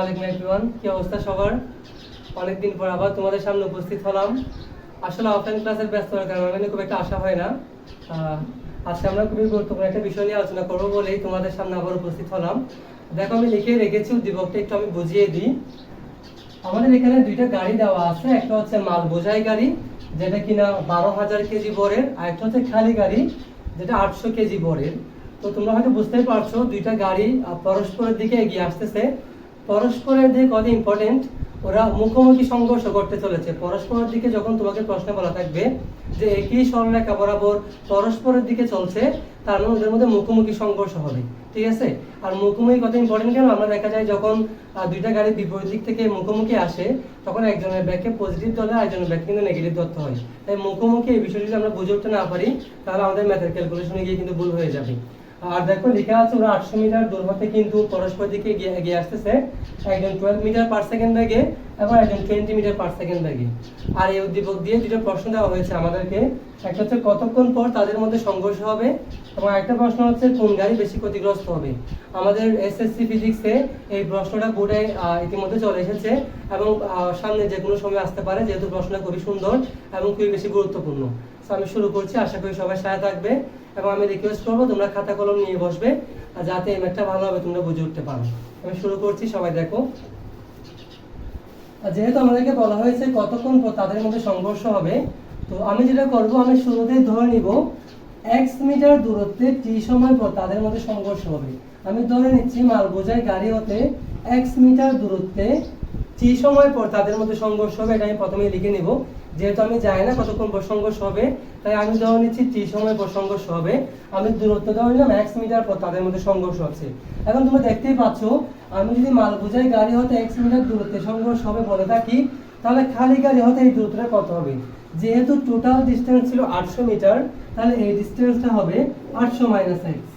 আলাইকুম এভরিওয়ান কি অবস্থা সবার? পর আবার তোমাদের সামনে উপস্থিত হলাম। আসলে অফলাইন ক্লাসের ব্যস্ত হওয়ার কারণে খুব একটা আশা হয় না। আজকে আমরা খুবই গুরুত্বপূর্ণ একটা বিষয় নিয়ে আলোচনা করব বলেই তোমাদের সামনে আবার উপস্থিত হলাম। দেখো, আমি লিখে রেখেছি উদ্দীপকটা, একটু আমি বুঝিয়ে দিই। আমাদের এখানে দুইটা গাড়ি দেওয়া আছে। একটা হচ্ছে মাল বোঝাই গাড়ি, যেটা কিনা বারো হাজার কেজি বরের, আর একটা হচ্ছে খালি গাড়ি, যেটা আটশো কেজি বরের। তো তোমরা হয়তো বুঝতেই পারছ, দুইটা গাড়ি পরস্পরের দিকে এগিয়ে আসতেছে। পরস্পরের দিকে কত ইম্পর্টেন্ট ওরা মুখোমুখি সংঘর্ষ করতে চলেছে। পরস্পরের দিকে যখন তোমাকে প্রশ্ন বলা থাকবে যে একই সরলরেখা বরাবর পরস্পরের দিকে চলছে? তার মানে ওদের মধ্যে মুখোমুখি সংঘর্ষ হবে। ঠিক আছে? আর মুখোমুখি কত ইম্পর্টেন্ট কেন? আমরা দেখা যায় যখন দুইটা গাড়ি বিপরীত দিক থেকে মুখোমুখি আসে, তখন একজনের ব্যাগকে পজিটিভ ধরলে আরেকজনের ব্যাগ কিন্তু নেগেটিভ ধরতে হয়। তাই মুখোমুখি এই বিষয়টি যদি আমরা বুঝে উঠতে না পারি, তাহলে আমাদের ম্যাথের ক্যালকুলেশনে গিয়ে কিন্তু ভুল হয়ে যাবে। আর দেখো, লেখা আছে ওরা আটশো মিটার দূর হতে কিন্তু পরস্পর দিকে এগিয়ে আসতেছে। একজন টুয়েলভ মিটার পার সেকেন্ড ব্যাগে এবং একজন টোয়েন্টি মিটার পার সেকেন্ড ব্যাগে আর এই উদ্দীপক দিয়ে দুটো প্রশ্ন দেওয়া হয়েছে আমাদেরকে। একটা হচ্ছে, কতক্ষণ পর তাদের মধ্যে সংঘর্ষ হবে? এবং একটা প্রশ্ন হচ্ছে, কোন গাড়ি বেশি ক্ষতিগ্রস্ত হবে? আমাদের এসএসসি ফিজিক্সে এই প্রশ্নটা বোর্ডে ইতিমধ্যে চলে এসেছে। এবং সামনে যে কোনো সময় আসতে পারে, যেহেতু প্রশ্নটা খুবই সুন্দর এবং খুবই বেশি গুরুত্বপূর্ণ। আমি শুরু করছি। আশা করি সবাই সাথে থাকবে এবং আমি রিকোয়েস্ট করব, তোমরা খাতা কলম নিয়ে বসবে আর যাতে এই ম্যাথটা ভালোভাবে তোমরা বুঝে উঠতে পারো। আমি শুরু করছি, সবাই দেখো। যেহেতু আমাদেরকে বলা হয়েছে কতক্ষণ তাদের মধ্যে সংঘর্ষ হবে, তো আমি যেটা করব, আমি শুরুতেই ধরে নিব এক্স মিটার দূরত্বে টি সময় পর তাদের মধ্যে সংঘর্ষ হবে। আমি ধরে নিচ্ছি মাল বোঝাই গাড়ি হতে এক্স মিটার দূরত্বে টি সময় পর তাদের মধ্যে সংঘর্ষ হবে, এটা আমি প্রথমে লিখে নিব। যেহেতু আমি জানি না কতক্ষণ পর সংঘর্ষ হবে তাই আমি ধরে নিচ্ছি টি সময় পর সংঘর্ষ হবে আমি দূরত্ব ধরে নিলাম এক্স মিটার পর তাদের মধ্যে সংঘর্ষ হচ্ছে। এখন তোমরা দেখতেই পাচ্ছ, আমি যদি মাল বোঝাই গাড়ি হতে এক্স মিটার দূরত্বে সংঘর্ষ হবে বলে থাকি, তাহলে খালি গাড়ি হতে এই দূরত্বটা কত হবে? যেহেতু টোটাল ডিস্টেন্স ছিল আটশো মিটার তাহলে এই ডিস্টেন্সটা হবে আটশো মাইনাস এক্স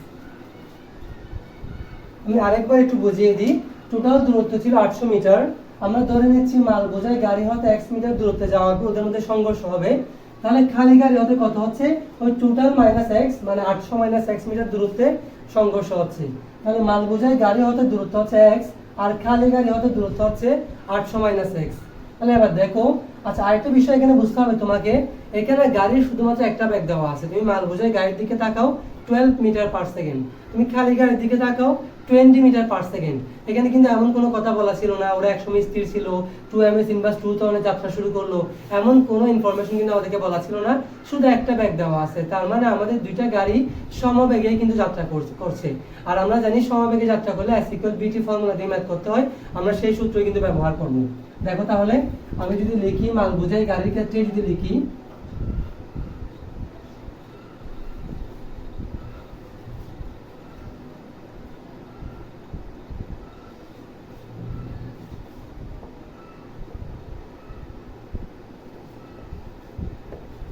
আমি আরেকবার একটু বুঝিয়ে দিই টোটাল দূরত্ব ছিল আটশো মিটার আমরা ধরে নিচ্ছি মাল বোঝাই গাড়ি হতে এক্স মিটার দূরত্বে যাওয়ার পর ওদের মধ্যে সংঘর্ষ হবে। তাহলে খালি গাড়ি হতে কত হচ্ছে? ওই টোটাল মাইনাস এক্স মানে আটশো মাইনাস এক্স মিটার দূরত্বে সংঘর্ষ হচ্ছে। তাহলে মাল বোঝাই গাড়ি হতে দূরত্ব হচ্ছে এক্স আর খালি গাড়ি হতে দূরত্ব হচ্ছে আটশো মাইনাস এক্স তাহলে এবার দেখো আচ্ছা আরেকটা বিষয় এখানে বুঝতে হবে তোমাকে। এখানে গাড়ির শুধুমাত্র একটা ব্যাগ দেওয়া আছে। তুমি মাল বোঝাই গাড়ির দিকে তাকাও টুয়েলভ মিটার পার সেকেন্ড তুমি খালি গাড়ির দিকে তাকাও টোয়েন্টি মিটার পার সেকেন্ড এখানে কিন্তু এমন কোনো কথা বলা ছিল না, ওরা একসময় স্থির ছিল। Two M S inverse two ধরনের যাত্রা শুরু করল। এমন কোনো ইনফরমেশন কিন্তু আমাদেরকে বলা ছিল না। শুধু একটা ব্যাগ দেওয়া আছে। তার মানে আমাদের দুইটা গাড়ি সমবেগে কিন্তু যাত্রা করছে- আর আমরা জানি সমবেগে যাত্রা করলে ইকুয়াল বিটি ফর্মুলা দিয়ে ম্যাথ করতে হয়। আমরা সেই সূত্র কিন্তু ব্যবহার করব। দেখো তাহলে, আমি যদি লিখি, মাল বোঝাই, গাড়ির ক্ষেত্রে যদি লিখি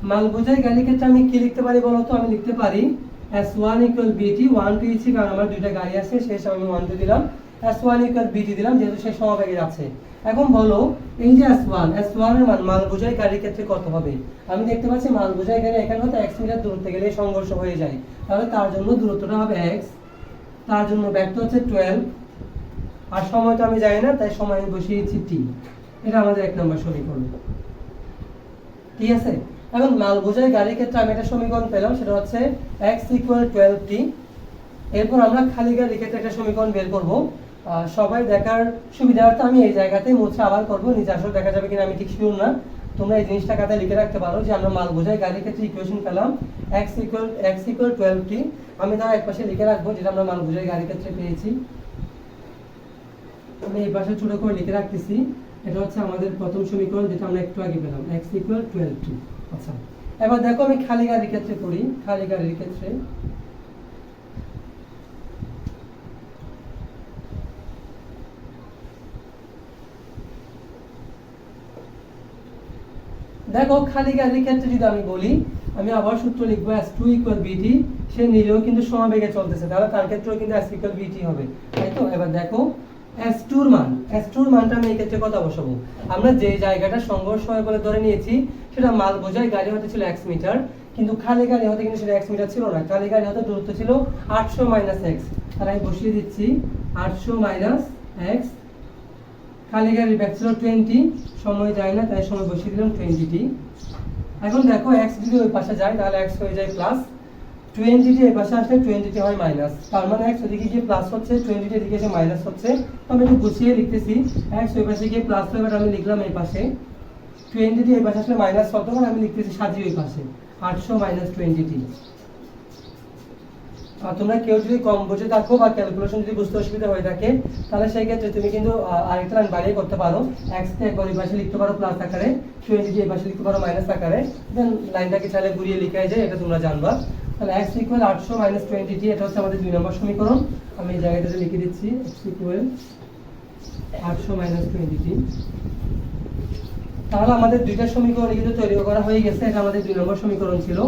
মাল বোঝাই গাড়ির ক্ষেত্রে আমি কি লিখতে পারি বলো তো? আমি লিখতে পারি S one equal BT one two ইচ্ছি কারণ আমার দুইটা গাড়ি আছে, শেষ আমি ওয়ান টু দিলাম। এস ওয়ান ইকুয়াল বিটি দিলাম, যেহেতু সে সমবেগে যাচ্ছে। এখন বলো, এই যে এস ওয়ান এস ওয়ানের মান মাল বোঝাই গাড়ির ক্ষেত্রে কত হবে? আমি দেখতে পাচ্ছি মাল বোঝাই গাড়ি এখানে হয়তো এক্স মিটার দূরত্বে গেলে সংঘর্ষ হয়ে যায়। তাহলে তার জন্য দূরত্বটা হবে এক্স তার জন্য ব্যাগটা হচ্ছে টুয়েলভ আর সময়টা আমি জানি না, তাই সময় আমি বসিয়ে দিচ্ছি টি এটা আমাদের এক নম্বর সমীকরণ। ঠিক আছে? এখন মাল বোঝাই গাড়ির ক্ষেত্রে আমি একটা সমীকরণ পেলাম, সেটা হচ্ছে x ইকুয়াল টুয়েলভ টি এরপর আমরা খালি গাড়ির ক্ষেত্রে একটা সমীকরণ বের করব। সবাই দেখার সুবিধার্থে আমি এই জায়গাতেই মুছে আবার করব, নিচে আসলে দেখা যাবে কিনা আমি ঠিক শিওর না। তোমরা এই জিনিসটা খাতায় লিখে রাখতে পারো যে আমরা মাল বোঝাই গাড়ির ক্ষেত্রে ইকুয়েশন পেলাম x equal x equal twelve T আমি তার এক পাশে লিখে রাখব যেটা আমরা মাল বোঝাই গাড়ির ক্ষেত্রে পেয়েছি। আমি এই পাশে ছোট করে লিখে রাখতেছি। এটা হচ্ছে আমাদের প্রথম সমীকরণ, যেটা আমরা একটু আগে পেলাম, x ইকুয়াল টুয়েলভ টি আচ্ছা। এবার দেখো আমি খালি গাড়ির ক্ষেত্রে করি খালি গাড়ির ক্ষেত্রে। দেখো খালি গাড়ির ক্ষেত্রে যদি আমি বলি, আমি আবার সূত্র লিখব এস টু ইকুয়াল বিটি সে নিজেও কিন্তু সমাবেগে চলতেছে, তাহলে তার ক্ষেত্রেও কিন্তু এস ইকুয়াল বিটি হবে, তাই তো? এবার দেখো এস টুর মান এস টুর মানটা আমি এই ক্ষেত্রে কত বসাবো। আমরা যে জায়গাটা সংঘর্ষ হয় বলে ধরে নিয়েছি সেটা মাল বোঝায়, গাড়ি হতে ছিল এক্স মিটার কিন্তু খালি গাড়ি হতে কিন্তু সেটা এক্স মিটার ছিল না। খালি গাড়ি হতে দূরত্ব ছিল আটশো মাইনাস এক্স তাহলে আমি বসিয়ে দিচ্ছি, আটশো মাইনাস এক্স খালি গাড়ির ব্যাগ ছিল টোয়েন্টি সময় যায় না, তাই সময় বসিয়ে দিলাম টোয়েন্টিটি এখন দেখো এক্স যদি ওই পাশে যায়, তাহলে এক্স হয়ে যায় প্লাস টোয়েন্টিটি এই পাশে আসলে টোয়েন্টিটি হয় মাইনাস তার মানে এক্স ওদিকে গিয়ে প্লাস হচ্ছে টোয়েন্টিটি এদিকে এসে মাইনাস হচ্ছে। তো আমি একটু গুছিয়ে লিখতেছি। এক্স ওই পাশে গিয়ে প্লাস হবে আমি লিখলাম এই পাশে। টোয়েন্টিটি এই পাশে আসলে মাইনাস হতো তখন আমি লিখতেছি সাজিয়ে ওই পাশে। আটশো মাইনাস টোয়েন্টিটি আর তোমরা কেউ যদি কম বুঝে থাকো বা ক্যালকুলেশন যদি বুঝতে অসুবিধা হয়ে থাকে, তাহলে সেই ক্ষেত্রে তুমি কিন্তু আরেকটা লাইন বাড়িয়ে করতে পারো। এক্স কে একবার এই পাশে লিখতে পারো প্লাস আকারে টোয়েন্টি এই পাশে লিখতে পারো মাইনাস আকারে। দেন লাইনটাকে চাইলে ঘুরিয়ে লিখাই যায় এটা তোমরা জানবা। তাহলে এক্স ইকুয়াল আটশো মাইনাস টোয়েন্টি এটা হচ্ছে আমাদের দুই নম্বর সমীকরণ। আমি এই জায়গাটাতে লিখে দিচ্ছি এক্স ইকুয়াল আটশো মাইনাস টোয়েন্টি তাহলে আমাদের দুইটা সমীকরণ কিন্তু তৈরি করা হয়ে গেছে, এটা আমাদের দুই নম্বর সমীকরণ ছিল।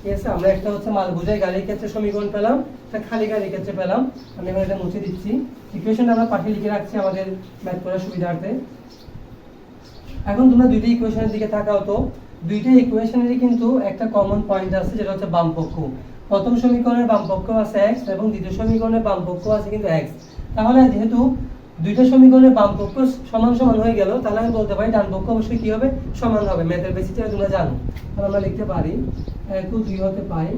ঠিক আছে, আমরা একটা হচ্ছে মাল বোঝাই গাড়ির ক্ষেত্রে সমীকরণ পেলাম, একটা খালি গাড়ির ক্ষেত্রে পেলাম। আমি এবার এটা মুছে দিচ্ছি। ইকুয়েশনটা আমরা পাঠিয়ে লিখে রাখছি আমাদের ম্যাথ করার সুবিধার্থে। এখন তোমরা দুইটা ইকুয়েশনের দিকে তাকাও তো। দুইটা ইকুয়েশনেরই কিন্তু একটা কমন পয়েন্ট আছে, যেটা হচ্ছে বাম পক্ষ প্রথম সমীকরণের বাম পক্ষ আছে এক্স এবং দ্বিতীয় সমীকরণের বামপক্ষ আছে কিন্তু এক্স তাহলে যেহেতু দুইটা সমীকরণের বাম পক্ষ সমান সমান হয়ে গেল, তাহলে আমি বলতে পারি ডান পক্ষ অবশ্যই কি হবে? সমান হবে। ম্যাথের বেসিসে তোমরা জানো। তাহলে আমরা লিখতে পারি এক দুই হতে পাই,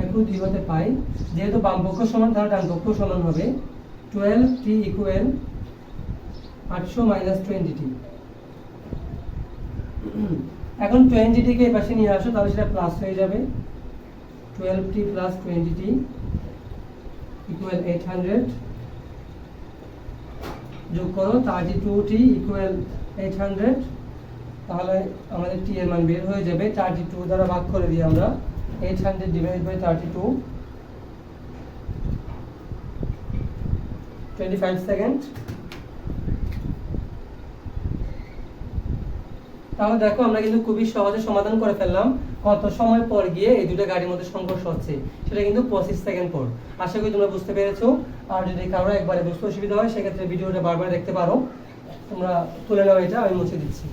এক দুই হতে পাই, যেহেতু বাম পক্ষ সমান, তাহলে ডান পক্ষ সমান হবে টুয়েলভ টি ইকুয়াল আটশো মাইনাস টোয়েন্টি টি এখন টোয়েন্টি টিকে পাশে নিয়ে আসো, তাহলে সেটা প্লাস হয়ে যাবে। Twelve T plus twenty T equal eight hundred যোগ করো thirty two T equal eight hundred তাহলে আমাদের টি এর মান বের হয়ে যাবে থার্টি টু দ্বারা ভাগ করে দিই আমরা eight hundred divide by thirty two twenty five second তাহলে দেখো, আমরা কিন্তু খুবই সহজে সমাধান করে ফেললাম। কত সময় পর গিয়ে এই দুটো গাড়ির মধ্যে সংঘর্ষ হচ্ছে, সেটা কিন্তু পঁচিশ সেকেন্ড পর। আশা করি তোমরা বুঝতে পেরেছ। আর যদি কারও একবারে বুঝতে অসুবিধা হয়, সেক্ষেত্রে ভিডিওটা বারবার দেখতে পারো। তোমরা তুলে নাও এটা, আমি মুছে দিচ্ছি।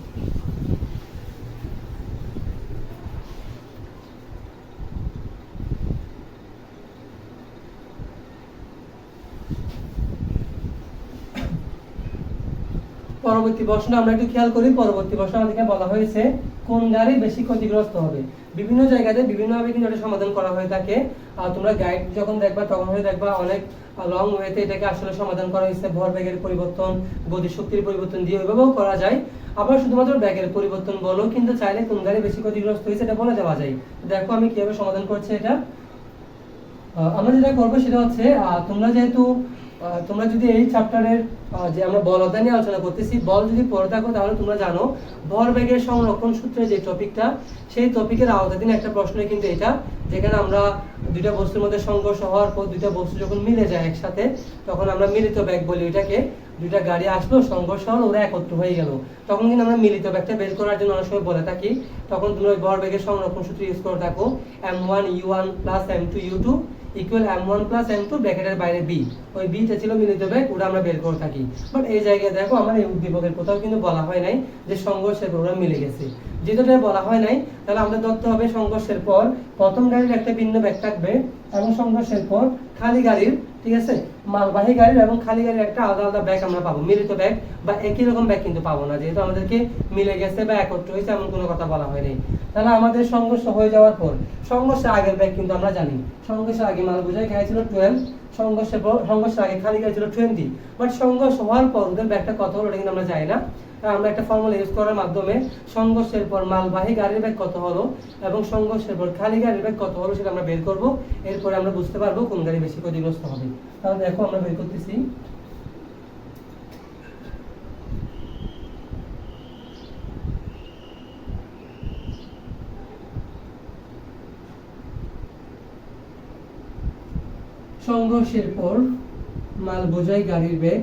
পরবর্তী প্রশ্ন, আমরা একটু খেয়াল করি, পরবর্তী প্রশ্ন আমাদেরকে বলা হয়েছে, কোন গাড়ি বেশি ক্ষতিগ্রস্ত হবে? বিভিন্ন জায়গাতে বিভিন্নভাবে কিন্তু এটা সমাধান করা হয়ে থাকে। আর তোমরা গাইড যখন দেখবা, তখন হয়ে দেখবা অনেক লং ওয়েতে এটাকে আসলে সমাধান করা হয়েছে। ভর ব্যাগের পরিবর্তন গতি শক্তির পরিবর্তন দিয়ে ওইভাবেও করা যায়। আবার শুধুমাত্র ব্যাগের পরিবর্তন বলো, কিন্তু চাইলে কোন গাড়ি বেশি ক্ষতিগ্রস্ত হয়েছে এটা বলে দেওয়া যায়। দেখো আমি কীভাবে সমাধান করছি এটা। আমরা যেটা করব সেটা হচ্ছে তোমরা যেহেতু তোমরা যদি এই চ্যাপ্টারের যে আমরা বল অধ্যায় নিয়ে আলোচনা করতেছি, বল যদি পড়ে থাকো, তাহলে তোমরা জানো ভরবেগের সংরক্ষণ সূত্রে যে টপিকটা সেই টপিকের আওতাধীন একটা প্রশ্ন কিন্তু এটা, যেখানে আমরা দুইটা বস্তুর মধ্যে সংঘর্ষ হওয়ার পর দুইটা বস্তু যখন মিলে যায় একসাথে, তখন আমরা মিলিত ব্যাগ বলি ওইটাকে। দুইটা গাড়ি আসলো, সংঘর্ষ হলো, ওরা একত্র হয়ে গেল। তখন কিন্তু আমরা মিলিত ব্যাগটা বের করার জন্য অনেক সময় বলে থাকি। তখন তোমরা ওই ভরবেগের সংরক্ষণ সূত্র ইউজ করে থাকো M one U one plus M two U two equal M one plus M two ব্র্যাকেটের বাইরে বি ওই বিটা ছিল মিলিত ব্যাগ, ওটা আমরা বের করে থাকি। বাট এই জায়গায় দেখো, আমার এই উদ্দীপকের কোথাও কিন্তু বলা হয় নাই যে সংঘর্ষের ওরা মিলে গেছে। এটা বলা হয় নাই, তাহলে আমাদের ধরতে হবে সংঘর্ষের পর প্রথম গাড়ির একটা ভিন্ন ব্যাগ থাকবে এবং সংঘর্ষের পর খালি গাড়ির, ঠিক আছে? মালবাহী গাড়ির এবং খালি গাড়ির একটা আলাদা আলাদা ব্যাগ আমরা পাবো, মিলিত ব্যাগ বা একই রকম ব্যাগ কিন্তু পাবো না, যেহেতু আমাদেরকে মিলে গেছে বা একত্র হয়েছে এমন কোনো কথা বলা হয়নি। তাহলে আমাদের সংঘর্ষ হয়ে যাওয়ার পর, সংঘর্ষের আগের ব্যাগ কিন্তু আমরা জানি। সংঘর্ষের আগে মাল বোঝাই গাড়ি ছিল টুয়েলভ সংঘর্ষের পর সংঘর্ষের আগে খালি গাড়ি ছিল টোয়েন্টি। বাট সংঘর্ষ হওয়ার পর ওদের ব্যাগটা কত হলো এটা কিন্তু আমরা জানি না। আমরা একটা ফর্মুলা ইউজ করার মাধ্যমে সংঘর্ষের পর মালবাহী গাড়ির ব্যাগ কত হলো এবং সংঘর্ষের পর খালি গাড়ির ব্যাগ কত হলো সেটা আমরা বের করব। এরপরে আমরা বুঝতে পারব কোন গাড়ি বেশি ক্ষতিগ্রস্ত হবে। তাহলে দেখো আমরা বের করতেছি। সংঘর্ষের পর মাল বোঝাই গাড়ির ব্যাগ।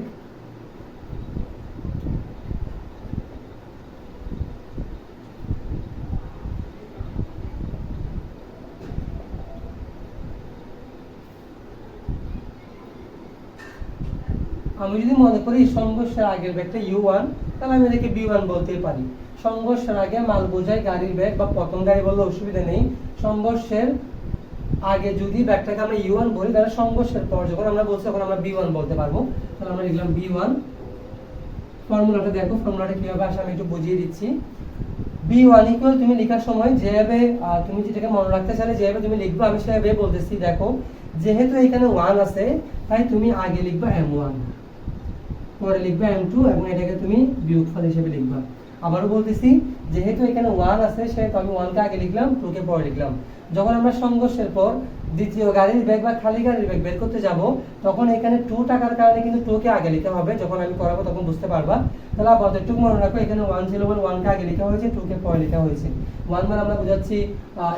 আমি যদি মনে করি সংঘর্ষের আগের ব্যাগটা ইউ ওয়ান তাহলে আমি এটাকে বি ওয়ান বলতেই পারি। সংঘর্ষের আগে মাল বোঝাই গাড়ির ব্যাগ বা প্রথম গাড়ি বললে অসুবিধা নেই। সংঘর্ষের আগে যদি ব্যাগটাকে আমরা ইউ ওয়ান বলি, তাহলে সংঘর্ষের পর যখন আমরা বলছি তখন আমরা বি ওয়ান বলতে পারব। তাহলে আমরা লিখলাম বি ওয়ান ফর্মুলাটা দেখো, ফর্মুলাটা কীভাবে আসে আমি একটু বুঝিয়ে দিচ্ছি। বি ওয়ান ইকুয়াল তুমি লেখার সময় যেভাবে তুমি যেটাকে মনে রাখতে চাইলে যেভাবে তুমি লিখবে, আমি সেভাবে বলতেছি, দেখো। যেহেতু এখানে ওয়ান আছে, তাই তুমি আগে লিখবা এম ওয়ান পরে লিখবে এম টু এবং এটাকে তুমি বিয়োগফল হিসেবে লিখবা। আবারও বলতেছি, যেহেতু এখানে ওয়ান আছে, সেহেতু আমি ওয়ানকে আগে লিখলাম টুকে পরে লিখলাম। যখন আমরা সংঘর্ষের পর দ্বিতীয় গাড়ির ব্যাগ বা খালি গাড়ির ব্যাগ বের করতে যাব, তখন এখানে টু টাকার কারণে কিন্তু টুকে আগে লিখতে হবে। যখন আমি করাবো তখন বুঝতে পারবা। তাহলে আপাতত একটু মনে রাখো, এখানে ওয়ান ছিল বলে ওয়ানকে আগে লেখা হয়েছে টুকে পরে লেখা হয়েছে। ওয়ান মানে আমরা বোঝাচ্ছি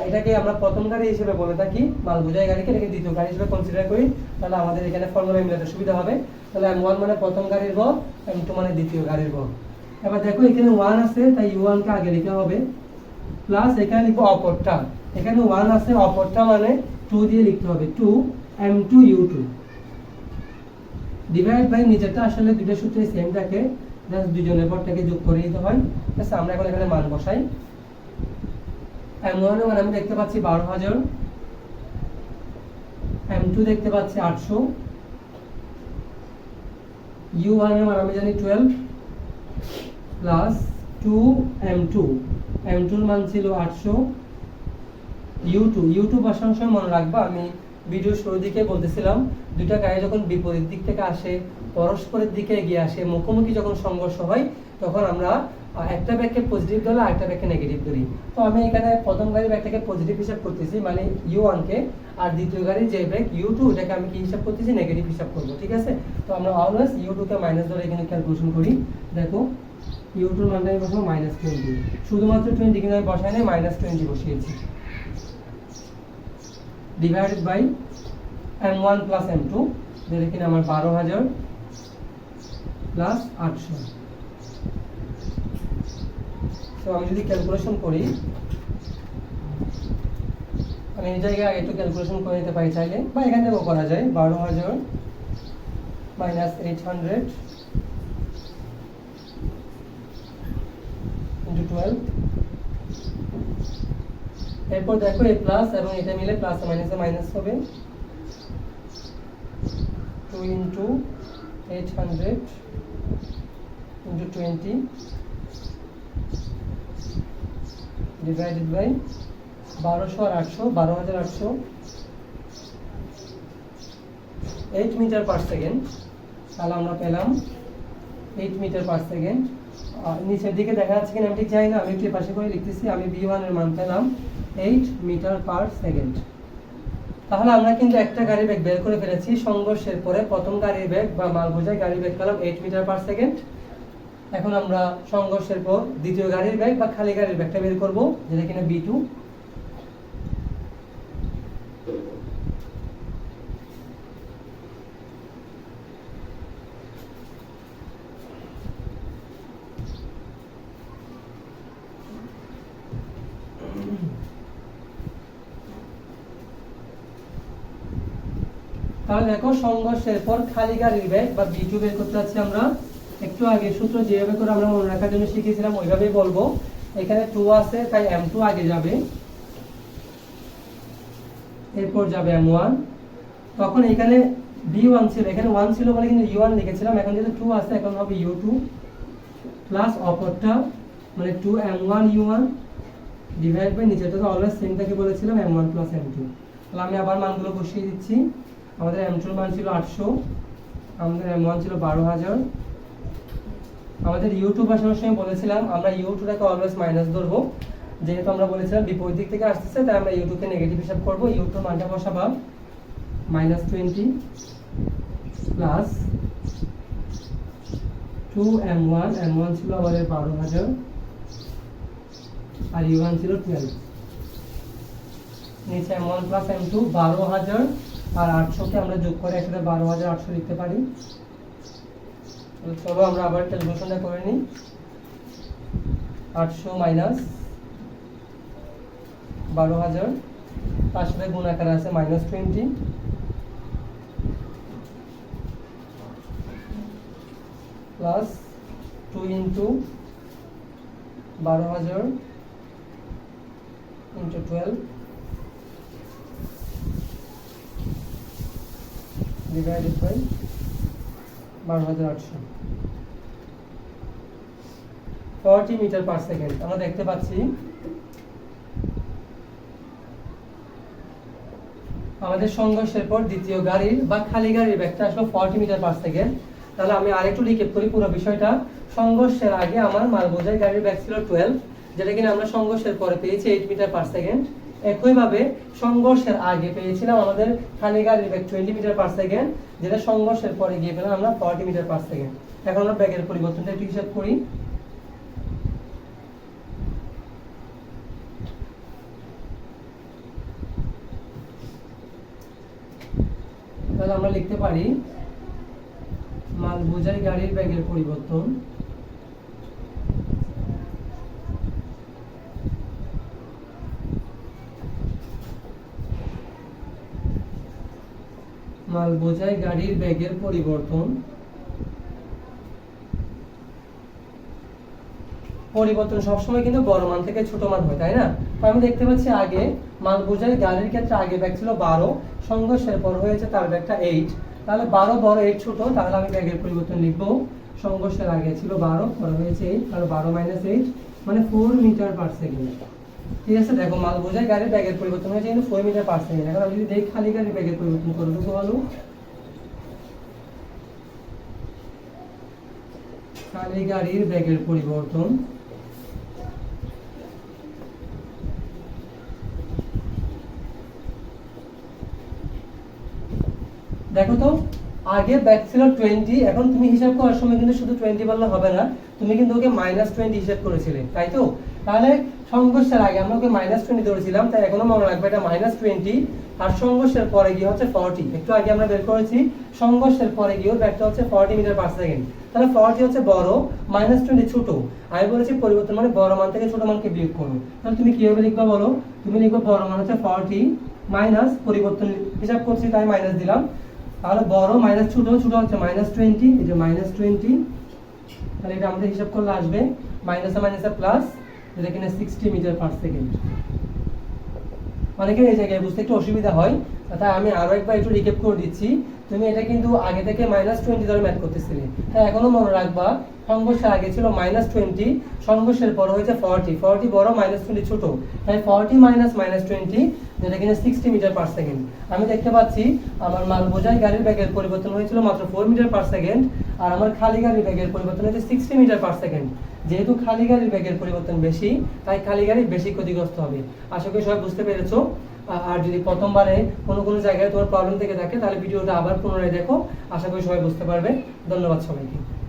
এটাকে আমরা প্রথম গাড়ি হিসেবে বলে থাকি, মাল বোঝাই গাড়িকে, এটাকে দ্বিতীয় গাড়ি হিসেবে কনসিডার করি। তাহলে আমাদের এখানে ফর্মুলা মিলাতে সুবিধা হবে। তাহলে এম ওয়ান মানে প্রথম গাড়ির বল এম টু মানে দ্বিতীয় গাড়ির বল। এবার দেখো এখানে ওয়ান আছে, তাই ইউ ওয়ানকে আগে লিখতে হবে। প্লাস এখানে লিখব অপরটা। এখানে ওয়ান আছে, অপরটা মানে টু দিয়ে লিখতে হবে two M two U two divide by নিচেরটা আসলে দুটো সূত্রে সেম থাকে জাস্ট দুজনের পরটাকে যোগ করে দিতে হয়। আচ্ছা আমরা এখন এখানে মান বসাই। এম ওয়ানের মান আমি দেখতে পাচ্ছি বারো হাজার। এম টু দেখতে পাচ্ছি আটশো। ইউ ওয়ানের মান আমি জানি twelve plus two M two M টুর মান ছিল আটশো। ইউ টু ইউ টু সময় মনে রাখবা, আমি ভিডিও শুরুর দিকে বলতেছিলাম, দুইটা গাড়ি যখন বিপরীত দিক থেকে আসে, পরস্পরের দিকে এগিয়ে আসে, মুখোমুখি যখন সংঘর্ষ হয়, তখন আমরা একটা ব্যাগকে পজিটিভ ধরে আর একটা ব্যাগকে নেগেটিভ ধরি। তো আমি এখানে প্রথম গাড়ির ব্যাগটাকে পজিটিভ হিসাব করতেছি মানে ইউ ওয়ানকে আর দ্বিতীয় গাড়ির যে ব্যাগ ইউ টু এটাকে আমি কি হিসাব করতেছি? নেগেটিভ হিসাব করব, ঠিক আছে? তো আমরা অলওয়েজ ইউ টুকে মাইনাস ধরে এখানে ক্যালকুলেশন করি। দেখো ইউ টুর মানটা আমি বসাবো মাইনাস টোয়েন্টি শুধুমাত্র টোয়েন্টি কিন্তু আমি বসাই নাই মাইনাস টোয়েন্টি বসিয়েছি। Divided by M one plus M two যেটা কিনা আমার বারো হাজার প্লাস আটশো। তো আমি যদি ক্যালকুলেশন করি, আমি এই জায়গায় একটু ক্যালকুলেশন করে নিতে পারি চাইলে, বা এখান থেকেও করা যায়, বারো হাজার minus eight hundred into twelve এরপর দেখো এই প্লাস এবং এটা মিলে প্লাস মাইনাসে মাইনাস হবে। Two into eight hundred into twenty divided by বারোশো আর আটশো, বারো হাজার আটশো। এইট মিটার পার সেকেন্ড তাহলে আমরা পেলাম এইট মিটার পার সেকেন্ড নিচের দিকে দেখা যাচ্ছে কিনা আমি ঠিক জানি না, আমি একটু পাশে করে লিখতেছি, আমি বি ওয়ানের মান পেলাম। এইট মিটার পার সেকেন্ড তাহলে আমরা কিন্তু একটা গাড়ি ব্যাগ বের করে ফেলেছি। সংঘর্ষের পরে প্রথম গাড়ির ব্যাগ বা মাল বোঝায় গাড়ি ব্যাগ পেলাম এইট মিটার পার সেকেন্ড এখন আমরা সংঘর্ষের পর দ্বিতীয় গাড়ির ব্যাগ বা খালি গাড়ির ব্যাগটা বের করব, যেটা কিনা বি টু তাহলে দেখো, সংঘর্ষের পর খালি গাড়ির ব্যাগ বা বি টু বের করতে যাচ্ছি আমরা। একটু আগে সূত্র যেভাবে করে আমরা মনে রাখার জন্য শিখেছিলাম ওইভাবেই বলব। এখানে টু আছে, তাই এম টু আগে যাবে। এরপর যাবে এম ওয়ান তখন এখানে বি ওয়ান ছিল। এখানে ওয়ান ছিল বলে কিন্তু ইউ ওয়ান লিখেছিলাম। এখন যেহেতু টু আছে, এখন হবে ইউ টু প্লাস অপরটা মানে two M one U one divide by নিচেটা তো অলওয়েজ সেম থাকে বলেছিলাম M one plus M two তাহলে আমি আবার মানগুলো বসিয়ে দিচ্ছি। আমাদের এম টুর মান ছিল আটশো, আমাদের এম ওয়ান ছিল বারো হাজার। আমাদের ইউটিউব আসানোর সময় বলেছিলাম, আমরা ইউটিউবটাকে অলওয়েজ মাইনাস ধরবো। যেহেতু আমরা বলেছিলাম বিপরীত দিক থেকে আসতেছে, তাই আমরা ইউটিউবকে নেগেটিভ হিসাব করব। ইউটিউব মানটা বসাবা minus twenty plus two M one M one ছিল আমাদের বারো হাজার, আর ইউ ওয়ান ছিল টুয়েলভ নিচে M one plus M two বারো হাজার। আর আটশোকে আমরা যোগ করে একসাথে বারো হাজার আটশো লিখতে পারি। চলো আমরা আবার ক্যালকুলেশনটা করে নিই। আটশো মাইনাস বারো হাজার, তার সাথে গুণ আকারে আছে minus twenty plus two into বারো হাজার ইন্টু টুয়েলভ ডিভাইডেড বাই বারো হাজার মিটার পার সেকেন্ড আমরা দেখতে পাচ্ছি, আমাদের সংঘর্ষের পর দ্বিতীয় গাড়ির বা খালি গাড়ির ব্যাগটা আসলো ফর্টি মিটার পার সেকেন্ড তাহলে আমি আরেকটু রিকেপ করি পুরো বিষয়টা। সংঘর্ষের আগে আমার মাল বোঝাই গাড়ির ব্যাগ ছিল টুয়েলভ যেটা কিনা আমরা সংঘর্ষের পরে পেয়েছি এইট মিটার পার সেকেন্ড একইভাবে সংঘর্ষের আগে পেয়েছিলাম আমাদের খালি গাড়ির ব্যাগ টোয়েন্টি মিটার পার সেকেন্ড যেটা সংঘর্ষের পরে গিয়ে পেলাম আমরা ফর্টি মিটার পার সেকেন্ড এখন আমরা ব্যাগের পরিবর্তনটা একটু হিসাব করি। তাহলে আমরা লিখতে পারি, মাল বোঝাই গাড়ির ব্যাগের পরিবর্তন। মাল বোঝাই গাড়ির ব্যাগের পরিবর্তন। পরিবর্তন সবসময় কিন্তু বড় মান থেকে ছোট মান হয়, তাই না? তো আমি দেখতে পাচ্ছি আগে মাল বোঝাই গাড়ির ক্ষেত্রে আগে ব্যাগ ছিল বারো সংঘর্ষের পর হয়েছে তার ব্যাগটা এইট তাহলে বারো, বড় এইট ছোট, তাহলে আমি ব্যাগের পরিবর্তন লিখব। সংঘর্ষের আগে ছিল বারো, পরে হয়েছে এইট তাহলে বারো মাইনাস এইট মানে ফোর মিটার পার সেকেন্ড ঠিক আছে? দেখো, মাল বোঝাই গাড়ির ব্যাগের পরিবর্তন হয়েছে, কিন্তু ফোর মিটার পার সেকেন্ড এখন আমি যদি দেখি, খালি গাড়ির ব্যাগের পরিবর্তন করব তো ভালো খালি গাড়ির ব্যাগের পরিবর্তন। দেখো তো, আগে ব্যাক ছিল টোয়েন্টি এখন তুমি হিসাব করার সময় কিন্তু শুধু টোয়েন্টি বললে হবে না, তুমি কিন্তু ওকে মাইনাস টোয়েন্টি হিসাব করেছিলে, তাই তো? তাহলে সংঘর্ষের আগে আমরা ওকে মাইনাস টোয়েন্টি ধরেছিলাম, তাই এখনও মনে রাখবে এটা মাইনাস টোয়েন্টি আর সংঘর্ষের পরে গিয়ে হচ্ছে ফর্টি একটু আগে আমরা বের করেছি, সংঘর্ষের পরে গিয়ে ব্যাগটা হচ্ছে ফর্টি মিটার পার সেকেন্ড তাহলে ফর্টি হচ্ছে বড় মাইনাস টোয়েন্টি ছোট। আমি বলেছি পরিবর্তন মানে বড় মান থেকে ছোট মানকে বিয়োগ করো। তাহলে তুমি কীভাবে লিখবা বলো? তুমি লিখবে বড় মান হচ্ছে ফর্টি মাইনাস পরিবর্তন হিসাব করছি, তাই মাইনাস দিলাম। তাহলে বড় মাইনাস ছোট ছোট হচ্ছে মাইনাস টোয়েন্টি এই যে মাইনাস টোয়েন্টি তাহলে এটা আমাদের হিসাব করলে আসবে। মাইনাসে মাইনাসে প্লাস যেটা কিনা সিক্সটি মিটার পার সেকেন্ড অনেকের এই জায়গায় বুঝতে একটু অসুবিধা হয়, তাই আমি আরও একবার একটু রিকেপ করে দিচ্ছি। তুমি এটা কিন্তু আগে থেকে মাইনাস টোয়েন্টি ধরে ম্যাথ করতেছিলে। তাই এখনও মনে রাখবা, সংঘর্ষের আগে ছিল মাইনাস টোয়েন্টি সংঘর্ষের পর হয়েছে ফর্টি ফর্টি বড় মাইনাস টোয়েন্টি ছোট। তাই ফর্টি মাইনাস মাইনাস টোয়েন্টি যেটা কিনা সিক্সটি মিটার পার সেকেন্ড আমি দেখতে পাচ্ছি, আমার মাল বোঝাই গাড়ির ব্যাগের পরিবর্তন হয়েছিল মাত্র ফোর মিটার পার সেকেন্ড আর আমার খালি গাড়ির ব্যাগের পরিবর্তন হয়েছে সিক্সটি মিটার পার সেকেন্ড যেহেতু খালি গাড়ির ব্যাগের পরিবর্তন বেশি, তাই খালি গাড়ি বেশি ক্ষতিগ্রস্ত হবে। আশা করি সবাই বুঝতে পেরেছ। আর যদি প্রথমবারে কোনো কোনো জায়গায় তোমার প্রবলেম থেকে থাকে, তাহলে ভিডিওটা আবার পুনরায় দেখো। আশা করি সবাই বুঝতে পারবে। ধন্যবাদ সবাইকে।